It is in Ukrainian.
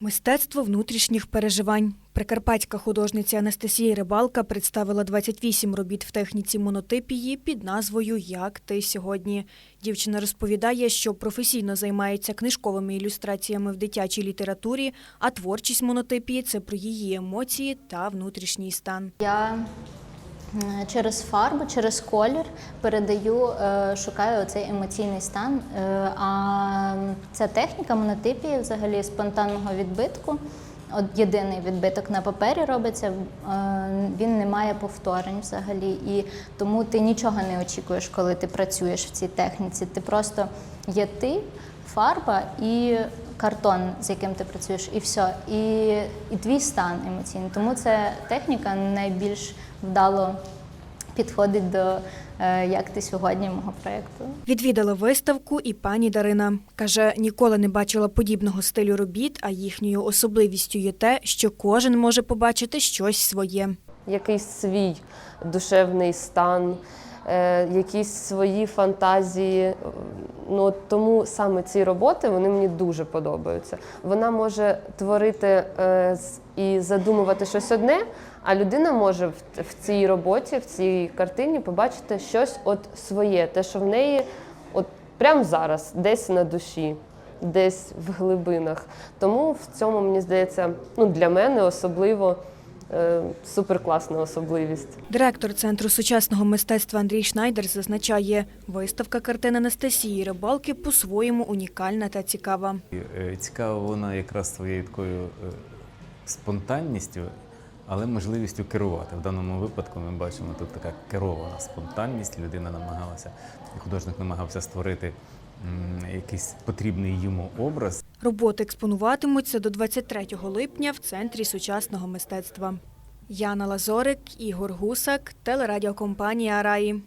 Мистецтво внутрішніх переживань. Прикарпатська художниця Анастасія Рибалка представила 28 робіт в техніці монотипії під назвою Як ти сьогодні. Дівчина розповідає, що професійно займається книжковими ілюстраціями в дитячій літературі, а творчість монотипії це про її емоції та внутрішній стан. Я через фарбу, через колір передаю, е, шукаю цей емоційний стан. Е, А ця техніка монотипії, взагалі спонтанного відбитку. От єдиний відбиток на папері робиться, е, він не має повторень взагалі, і тому ти нічого не очікуєш, коли ти працюєш в цій техніці. Ти просто є ти, фарба і картон, з яким ти працюєш, і все. І, і твій стан емоційний. Тому ця техніка найбільш вдало підходить до е, як ти сьогодні мого проєкту. Відвідала виставку і пані Дарина. Каже, ніколи не бачила подібного стилю робіт, а їхньою особливістю є те, що кожен може побачити щось своє. якийсь свій душевний стан, е, якісь свої фантазії. Ну, тому саме ці роботи вони мені дуже подобаються. Вона може творити е, і задумувати щось одне, а людина може в, в цій роботі, в цій картині побачити щось от своє, те, що в неї от прямо зараз, десь на душі. Десь в глибинах. Тому в цьому, мені здається, ну для мене особливо суперкласна особливість. Директор Центру сучасного мистецтва Андрій Шнайдер зазначає, виставка картин Анастасії Рибалки по-своєму унікальна та цікава. Е, Цікава вона якраз своєю такою е, спонтанністю, але можливістю керувати. В даному випадку ми бачимо тут така керована спонтанність. Людина намагалася, і художник намагався створити якийсь потрібний йому образ. Роботи експонуватимуться до 23 липня в Центрі сучасного мистецтва. Яна Лазорик, Ігор Гусак, телерадіокомпанія Раї.